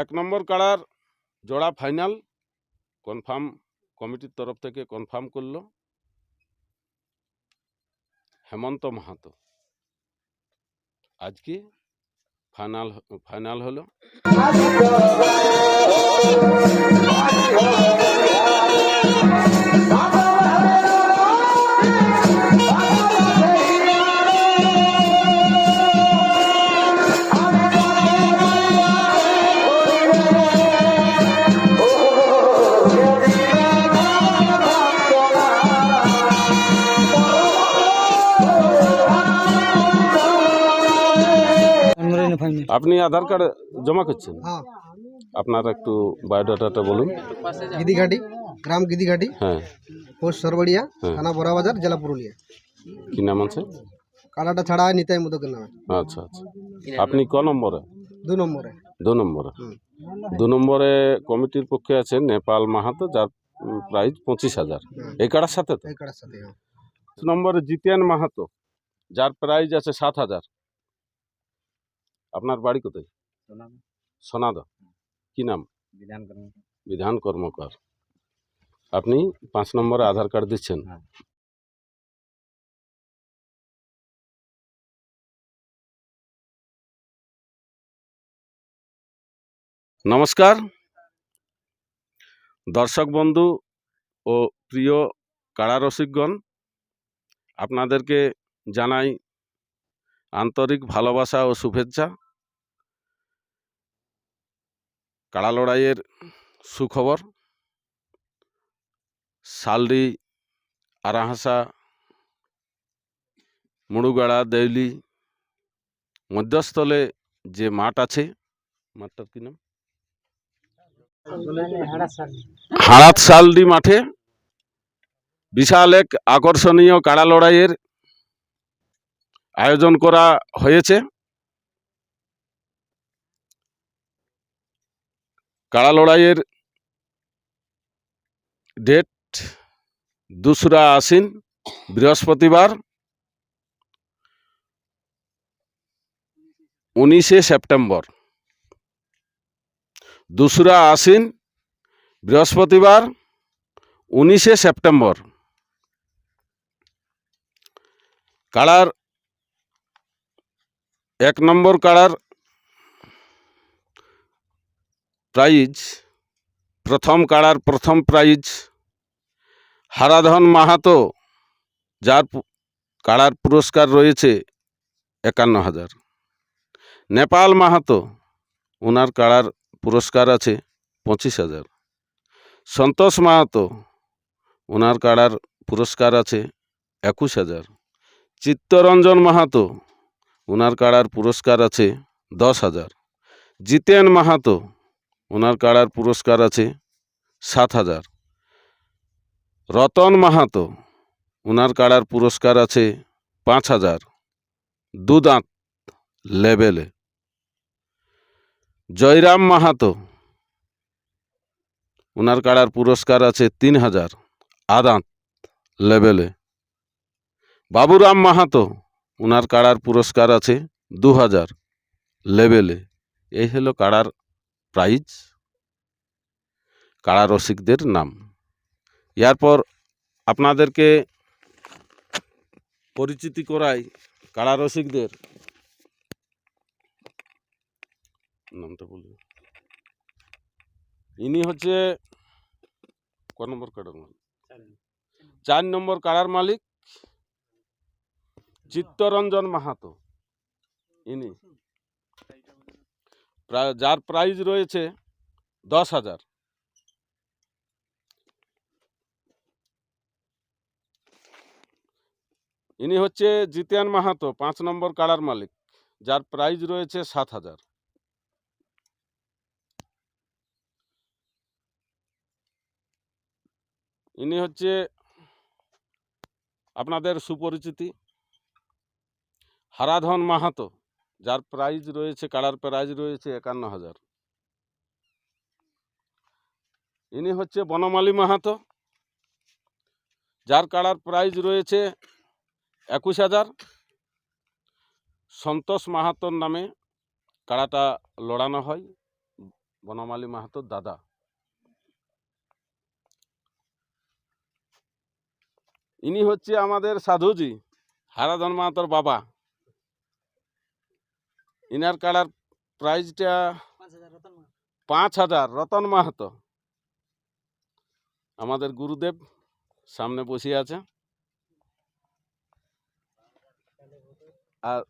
এক নম্বর কাড়ার জোড়া ফাইনাল, কনফার্ম কমিটির তরফ থেকে কনফার্ম করল হেমন্ত মাহাতো। আজকে ফাইনাল ফাইনাল হলো। আপনি আধার কার্ড জমা করছেন? হ্যাঁ। আপনার একটু বায়োডাটাটা বলুন। গিদিঘাটি গ্রাম গিদিঘাটি হ্যাঁ। পোস্ট সরবড়িয়া হুম। থানা বড়াবাজার জেলা পুরুলিয়া। কি নাম আছে? কালাটা ছাড়া হয় নিতাই মোদকের নামে। আচ্ছা আচ্ছা। আপনি ক নম্বরে? দু নম্বরে। দু নম্বরে। দু নম্বরে কমিটির পক্ষে আছে নেপাল মাহাতো যার প্রাইস পঁচিশ হাজার। এই কাড়ার সাথে তো? এই কাটার সাথে হ্যাঁ। দু নম্বরে জিতেন মাহাতো যার প্রাইজ আছে সাত হাজার। আপনার বাড়ি কোথায়? সোনাদা কি নাম? বিধান কর্মকার। আপনি পাঁচ নম্বরে আধার কার্ড দিচ্ছেন? হ্যাঁ। নমস্কার। দর্শক বন্ধু ও প্রিয় কাড়া রসিকগণ আপনাদেরকে জানাই আন্তরিক ভালোবাসা ও শুভেচ্ছা। কাড়া লড়াইয়ের সুখবর? শালডি আরাহাসা, মুড়ুগাড়া, দেউলি, মধ্যস্থলে যে মাঠ আছে, মাঠটার কি নাম? হাড়াত শালডি মাঠে বিশাল এক আকর্ষণীয় কাড়া লড়াইয়ের আয়োজন করা হয়েছে। কাড়া লড়াইয়ের ডেট দোসরা আশ্বিন, বৃহস্পতিবার, উনিশে সেপ্টেম্বর। দোসরা আশ্বিন, বৃহস্পতিবার, উনিশে সেপ্টেম্বর। কাড়ার এক নম্বর কাড়ার প্রাইজ, প্রথম কাড়ার প্রথম প্রাইজ, হারাধন মাহাতো, যার কাড়ার পুরস্কার রয়েছে একান্ন হাজার। নেপাল মাহাতো ওনার কাড়ার পুরস্কার আছে পঁচিশ হাজার। সন্তোষ মাহাতো ওনার কাড়ার পুরস্কার আছে একুশ হাজার। চিত্তরঞ্জন মাহাতো ওনার কাড়ার পুরস্কার আছে দশ হাজার। জিতেন মাহাতো ওনার কাড়ার পুরস্কার আছে সাত হাজার। রতন মাহাতো, ওনার কাড়ার পুরস্কার আছে পাঁচ হাজার। দুদাঁত লেভেলে জয়রাম মাহাতো, ওনার কাড়ার পুরস্কার আছে তিন হাজার। আদাঁত লেভেলে বাবুরাম মাহাতো, ওনার কাড়ার পুরস্কার আছে দু হাজার। লেভেলে এই হলো কাড়ার প্রাইজ। কারা রসিকদের নাম? এরপর আপনাদেরকে পরিচিতি করাই কাড়া রসিকদের নামটা বলুন। ইনি হচ্ছে ক নম্বর কাড়ার মালিক? চার নম্বর কাড়ার মালিক চিত্তরঞ্জন মাহাতো। ইনি। যার প্রাইজ রয়েছে দশ হাজার। ইনি হচ্ছে জিতিয়ান মাহাতো, পাঁচ নম্বর কাড়ার মালিক, যার প্রাইজ রয়েছে সাত হাজার। ইনি হচ্ছে আপনাদের সুপরিচিতি, হারাধন মাহাতো। যার প্রাইজ রয়েছে কালার প্রাইজ রয়েছে একান্ন হাজার ইনি হচ্ছে বনমালী মাহাতো। যার কালার প্রাইজ রয়েছে একুশ হাজার সন্তোষ মাহাতোর নামে কাড়াটা লড়ানো হয় বনমালী মাহাতোর দাদা। ইনি হচ্ছে আমাদের সাধুজি, হারাধন মাহাতোর বাবা। ইনার কাড়ার প্রাইজটা পাঁচ হাজার, রতন মাহাতো। আমাদের গুরুদেব সামনে বসে আছে। আর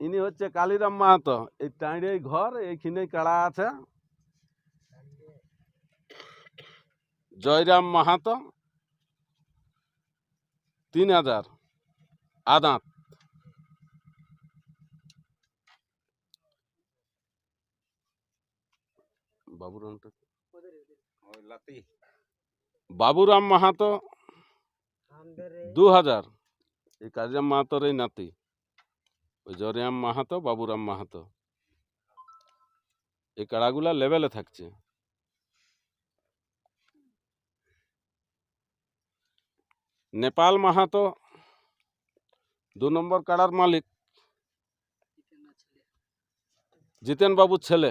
ইনি হচ্ছে কালীরাম মাহাতো। এই টাঁড়ে ঘর, এইখানে কাড়া আছে। জয়রাম মাহাতো, তিন হাজার, আদাঁত। বাবুরামটা? বাবুরাম মাহাতো দু হাজার এই কাজিরাম মাহাতোর এই নাতি। ওই জরিয়াম মাহাতো বাবুরাম মাহাতো। এই কাড়াগুলা লেভেলে থাকছে। নেপাল মাহাতো দু নম্বর কাড়ার মালিক। জিতেন বাবুর ছেলে।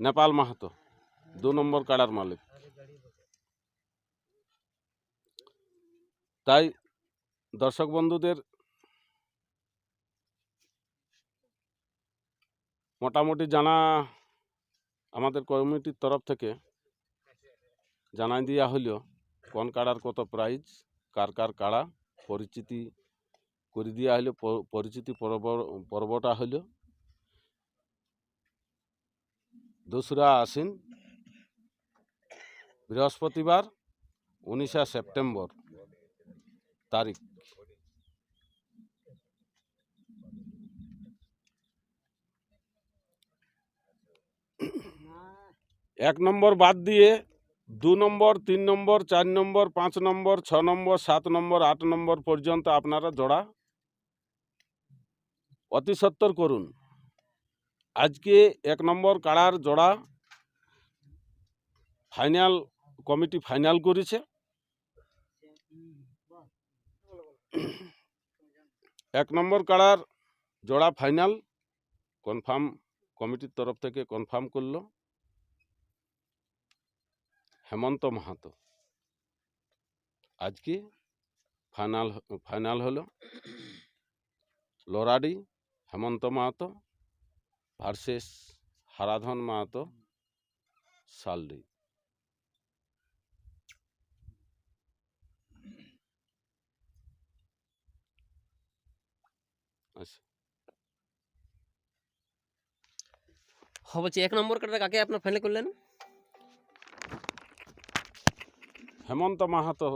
নেপাল মাহাতো, দু নম্বর কাড়ার মালিক। তাই দর্শক বন্ধুদের মোটামুটি জানা আমাদের কমিটির তরফ থেকে জানাই দেওয়া হলো কোন কাড়ার কত প্রাইজ, কার কার কাড়া, পরিচিতি করে দেওয়া হলো পরিচিতি পর্ব, পর্বটা হলো দোসরা আশ্বিন, বৃহস্পতিবার, উনিশে সেপ্টেম্বর তারিখ। এক নম্বর বাদ দিয়ে দু নম্বর, তিন নম্বর, চার নম্বর, পাঁচ নম্বর, ছ নম্বর, সাত নম্বর, আট নম্বর পর্যন্ত আপনারা জোড়া অতি সত্তর করুন। আজকে এক নম্বর কাড়ার জোড়া ফাইনাল, কমিটি ফাইনাল করেছে। এক নম্বর কাড়ার জোড়া ফাইনাল, কনফার্ম, কমিটির তরফ থেকে কনফার্ম করল হেমন্ত মাহাতো। আজকে ফাইনাল ফাইনাল হলো লরাডি, হেমন্ত মাহাতো ভার্সেস হারাধন মাহাতো সালডি আচ্ছা। হ্যাঁ বলছি এক নম্বর কার্ডটা কাকে আপনার ফাইনাল করলেন? হেমন্ত মাহাতো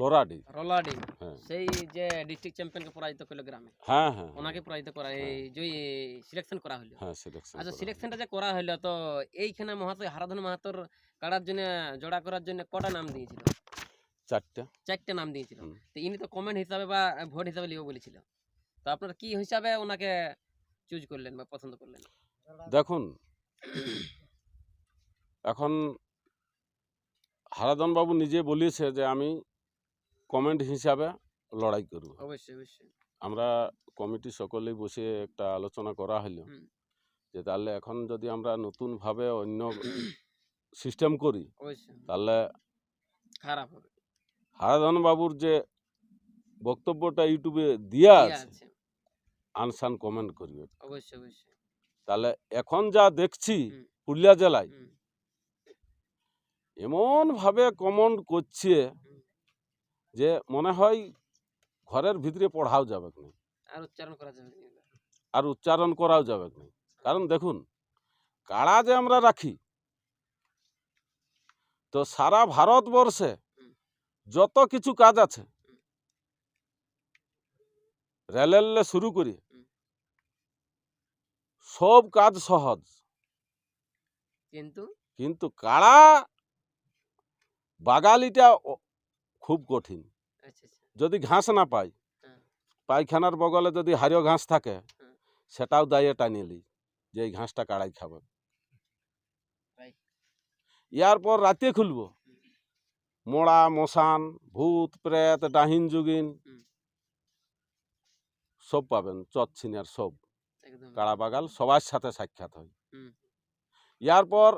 লরাডি। রলাডি। হ্যাঁ। সেই যে ডিস্ট্রিক্ট চ্যাম্পিয়নকে পরাজিত করল গ্রামে। হ্যাঁ হ্যাঁ ওনাকে পরাজিত করা এই জয়ী সিলেকশন করা হলো। হ্যাঁ সিলেকশন আচ্ছা সিলেকশনটা যে করা হলো তো এইখানে মহাতো হারাধন মাহাতোর কাড়ার জন্য জোড়া করার জন্য কটা নাম দিয়েছিল? চারটা। চারটে নাম দিয়েছিল। হুম। তো ইনি তো কমেন্ট হিসাবে বা ভোট হিসাবে লিও বলেছিল। তো আপনার কি হিসাবে ওনাকে চুজ করলেন বা পছন্দ করলেন? দেখুন এখন হারাধন বাবু নিজে বলিয়েছে যে আমি কমেন্ট হিসাবে লড়াই করব। অবশ্যই অবশ্যই। আমরা কমিটি সকলেই বসে একটা আলোচনা করা হলো যে তাহলে এখন যদি আমরা নতুনভাবে অন্য সিস্টেম করি তাহলে খারাপ হবে। হারাধন বাবুর যে বক্তব্যটা ইউটিউবে ইয়ে আছে আনসান কমেন্ট করবে। অবশ্যই অবশ্যই। তাহলে এখন যা দেখছি পুরুলিয়া জেলায় এমনভাবে কমেন্ট করছে যে মনে হয় ঘরের ভিতরে পড়াও যাবে না। আর উচ্চারণ করা যাবে আর উচ্চারণ করাও যাবে না। কারণ দেখুন কাড়া যে আমরা রাখি তো সারা ভারতবর্ষে যত কিছু কাজ আছে রেলের শুরু করি সব কাজ সহজ। কিন্তু? কিন্তু কাড়া বাগালিটা খুব কঠিন। আচ্ছা আচ্ছা। যদি ঘাস না পাই। পায়খানার বগলে যদি হারিয় ঘাস থাকে। সেটাও দায়ে টানিয়ে লি যে এই ঘাসটা কাড়াই খাবে। ইয়ার পর রাতে খুলবো। মোড়া মশান ভূত প্রেত ডাহিন যুগিন সব পাবেন চচ্ছিনার সব। কাড়া বাগাল সবার সাথে সাক্ষাৎ হয়। ইয়ার পর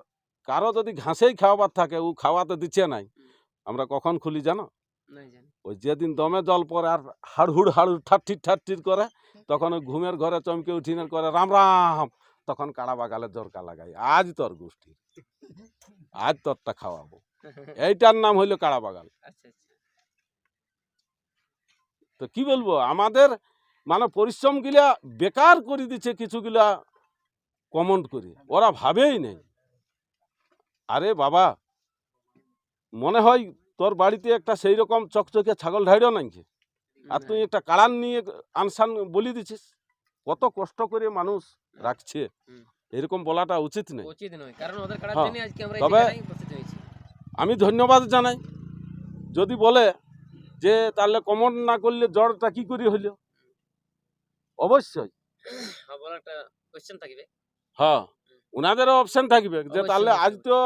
কারও যদি ঘাসেই খাওয়াবার থাকে ও খাওয়াতে দিচ্ছে নাই আমরা কখন খুলি জানো? ওই যেদিন দমে জল পরে আর হাড়হুড় হাড়ুড় ঠাট্টির ঠাট্টির করে তখন ওই ঘুমের ঘরে চমকে উঠিনে করে রাম রাম! তখন কাড়া বাগালে জরকা লাগাই। আজ তোর গোষ্ঠী আজ তোরটা খাওয়াবো। এইটার নাম হইল কাড়া বাগাল। আচ্ছা আচ্ছা। তো কি বলব আমাদের মানে পরিশ্রম গিলা বেকার করে দিচ্ছে কিছুগুলা কমেন্ট করে ওরা ভাবেই নেই। আরে বাবা মনে হয় তোর বাড়িতে একটা সেই রকম চকচকে ছাগল ঢাইড়ো নাকি? আর তুই একটা কাড়ান নিয়ে আনসান বলি দিছিস? কত কষ্ট করে মানুষ রাখছে। এরকম বলাটা উচিত নেই হ্যাঁ, এই তবে- আমি ধন্যবাদ জানাই। যদি বলে যে তাহলে কমন না করলে জ্বরটা কি করে হইল? অবশ্যই। হ্যাঁ, ওনাদেরও অপশন থাকবে যে তাহলে আজ তো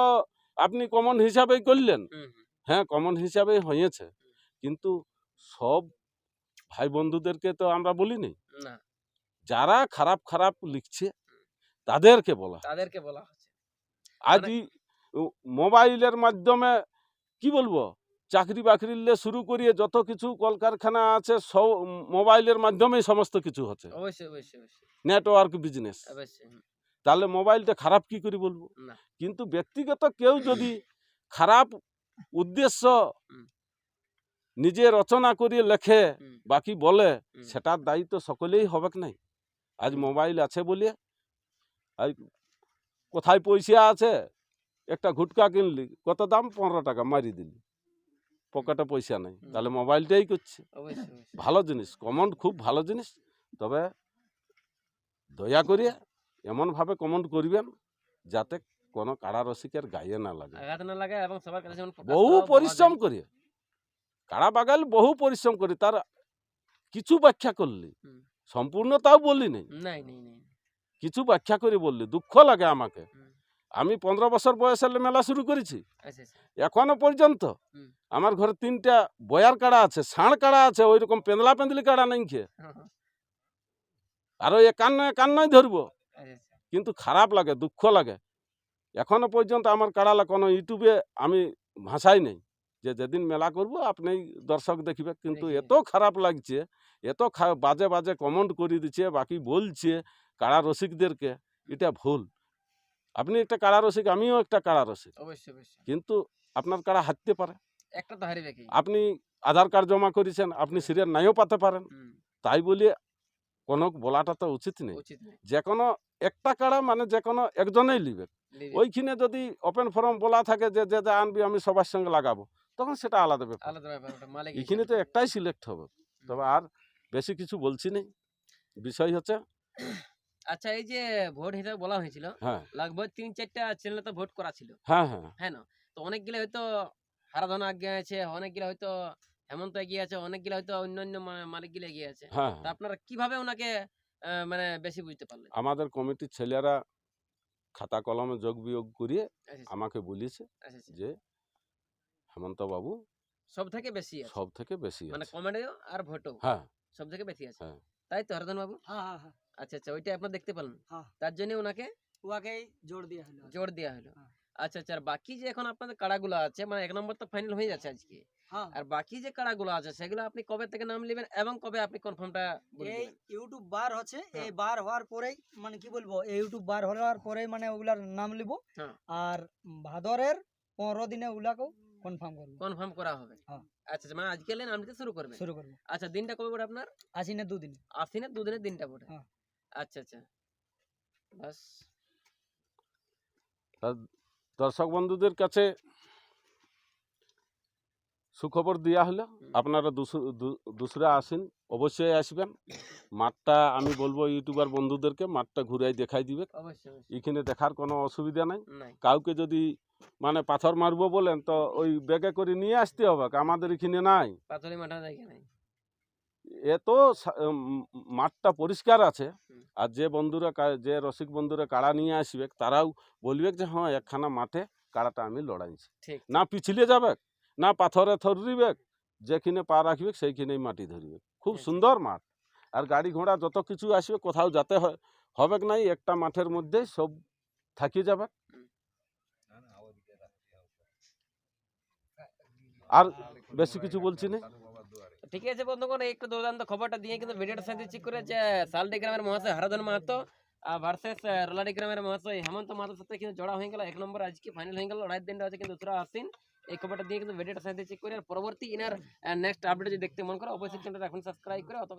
আপনি কমন হিসাবেই করলেন। হ্যাঁ কমন হিসাবেই হয়েছে। কিন্তু সব ভাই বন্ধুদেরকে তো আমরা বলিনি। না। যারা খারাপ খারাপ লিখছে তাদেরকে বলা তাদেরকে বলা আজ মানে- মোবাইলের মাধ্যমে কি বলব? চাকরি বাকরিলে শুরু করিয়ে যত কিছু কলকারখানা আছে সব মোবাইলের মাধ্যমেই সমস্ত কিছু হচ্ছে। নেটওয়ার্ক বিজনেস তাহলে মোবাইলটা খারাপ কি করে বলব? কিন্তু ব্যক্তিগত কেউ যদি খারাপ উদ্দেশ্য। নিজে রচনা করিয়ে লেখে বাকি বলে সেটার দায়িত্ব সকলেই হবে নাই? আজ মোবাইল আছে বলে আজ কোথায় পয়সা আছে একটা ঘুটকা কিনলি কত দাম? পনেরো টাকা মারি দিলি। পকেটে পয়সা নাই। তাহলে মোবাইলটাই করছে। ভালো জিনিস কমন খুব ভালো জিনিস। তবে দয়া করে এমনভাবে কমেন্ট করবেন যাতে কোনো কাড়া রসিকের গায়ে না লাগে। আঘাত না লাগে এবং সবার কাছে যেমন প্রকাশ বহু পরিশ্রম করে। কাড়া বাগাল বহু পরিশ্রম করে তার কিছু ব্যাখ্যা করলি। হুম। সম্পূর্ণ তাও বললি নেই নাই নাই নাই। কিছু ব্যাখ্যা করে বললি দুঃখ লাগে আমাকে। হুম। আমি পনেরো বছর বয়সে মেলা শুরু করেছি। আচ্ছা আচ্ছা। এখনও পর্যন্ত হুম। আমার ঘরে তিনটা বয়ার কাড়া আছে ষাঁড় কাড়া আছে ওই রকম পেন্দলা পেন্দলি কাড়া নাই খেয়ে হ্যাঁ, হ্যাঁ, আর ওই একান্ন একান্নই ধরবো। কিন্তু খারাপ লাগে দুঃখ লাগে। এখনও পর্যন্ত আমার কাড়ালা কোনো ইউটিউবে আমি ভাষাই নেই যে যেদিন মেলা করব আপনি দর্শক দেখবে। কিন্তু এত খারাপ লাগছে এত বাজে বাজে কমেন্ট করে দিচ্ছে বাকি বলছে কাড়া রসিকদেরকে এটা ভুল। আপনি একটা কাড়া রসিক আমিও একটা কাড়া রসিক। কিন্তু আপনার কাড়া হাঁটতে পারে। আপনি আধার কার্ড জমা করেছেন আপনি সিরিয়াল নাইও পাতে পারেন। তাই বলে কোনো বলাটা তো উচিত নেই। যে কোনো একটা কাড়া মানে যে কোনো একজনেই লিবে। ওইখানে যদি ওপেন ফর্ম বলা থাকে যে যে আনবি আমি সবার সঙ্গে লাগাবো। তখন সেটা আলাদা ব্যাপার। এখানে তো একটাই সিলেক্ট হবে। তবে আর বেশি কিছু বলছি নেই। বিষয় হচ্ছে আচ্ছা এই যে ভোট হিসাবে বলা হয়েছিল হ্যাঁ। লাগভগ তিন চারটা চ্যানেলে তো ভোট করা ছিল। হ্যাঁ হ্যাঁ। হ্যাঁ না? তো অনেকগুলো হয়তো হারাধন আগে আছে অনেকগুলো হয়তো হেমন্ত এগিয়ে আছে অনেকগুলো হয়তো অন্যান্য মালিকগুলো এগিয়ে আছে। হ্যাঁ তা হ্যাঁ। আপনারা কীভাবে ওনাকে মানে বেশি বুঝতে পারলেন? আমাদের কমিটির ছেলেরা খাতা কলমে যোগ বিয়োগ করিয়ে আমাকে বলেছে। যে হেমন্ত বাবু সব থেকে বেশি আছে। সব থেকে বেশি মানে কমেডিও আর ভোটও হ্যাঁ। সব থেকে বেশি আছে। হ্যাঁ। তাই তো হরদন বাবু? হ্যাঁ হ্যাঁ আচ্ছা আচ্ছা ওইটা আপনার দেখতে পেলেন। হ্যাঁ। তার জন্য ওনাকে উহাকেই জোর দেওয়া হলো। জোর দেওয়া হলো। আচ্ছা আচ্ছা আর বাকি যে এখন আপনাদের কাড়াগুলো আছে মানে এক নম্বর তো ফাইনাল হয়ে যাচ্ছে আজকে। আর বাকি যে কাড়াগুলো আছে সেগুলো আপনি কবে থেকে নাম নেবেন এবং কবে আপনি কনফার্মটা এই ইউটিউব বার হচ্ছে হ্যাঁ। এই বার হওয়ার পরেই মানে কি বলব এই ইউটিউব বার হওয়ার পরেই মানে ওগুলার নাম লিব। হ্যাঁ। আর ভাদরের পনেরো দিনে ওগুলাকেও কনফার্ম করব। কনফার্ম করা হবে। হ্যাঁ। আচ্ছা আচ্ছা, মানে আজকে নাম নিতে শুরু করবেন? শুরু করব। আচ্ছা দিনটা কবে পড়ে আপনার? আশিনে দুদিনে। আশ্বিনের দুদিনের দিনটা পড়ে? হ্যাঁ। আচ্ছা আচ্ছা। বাস। দর্শক বন্ধুদের কাছে সুখবর দেওয়া হলো। আপনারা দুসু- দুসরা আসেন অবশ্যই আসবেন। মাঠটা আমি বলব ইউটিউবার বন্ধুদেরকে মাঠটা ঘুরাই দেখাই দিবে এখানে দেখার কোনো অসুবিধা নাই। কাউকে যদি মানে পাথর মারবো বলেন তো ওই ব্যাগে করে নিয়ে আসতে হবে। আমাদের এখানে নাই। এত মাঠটা পরিষ্কার আছে। আর যে বন্ধুরা যে রসিক বন্ধুরা কাড়া নিয়ে আসবে তারাও বলবে যে হ্যাঁ একখানা মাঠে কাড়াটা আমি লড়াইছি। না পিছলে যাবে না পাথরে থরিবে যেখানে পা রাখবে সেইখানেই মাটি ধরবে খুব সুন্দর মাঠ। আর গাড়ি ঘোড়া যত কিছু আসবে কোথাও যাতে হয় হবে নাই একটা মাঠের মধ্যে সব থাকিয়ে যাবে। আর বেশি কিছু বলছি না? ঠিক আছে বন্ধুগণ এই একটু দুর্দান্ত খবরটা দিয়ে কিন্তু ভিডিওটা সাথে চেক করে যে সালডি গ্রামের মহাশয় হারাধন মাহাতো আর ভার্সেস রোলাডি গ্রামের মহাশয় হেমন্ত মাহাতোর সাথে কিন্তু জড়া হয়ে গেল। এক নম্বর আজকে ফাইনাল হয়ে গেল। লড়াইয়ের দিনটা আছে কিন্তু দুসরা আসিন এই খবরটা দিয়ে কিন্তু ভিডিওটা সাথে চেক করে আর পরবর্তী ইনার নেক্সট আপডেট যদি দেখতে মন করো, অবশ্যই চ্যানেলটা এখন সাবস্ক্রাইব করে, অত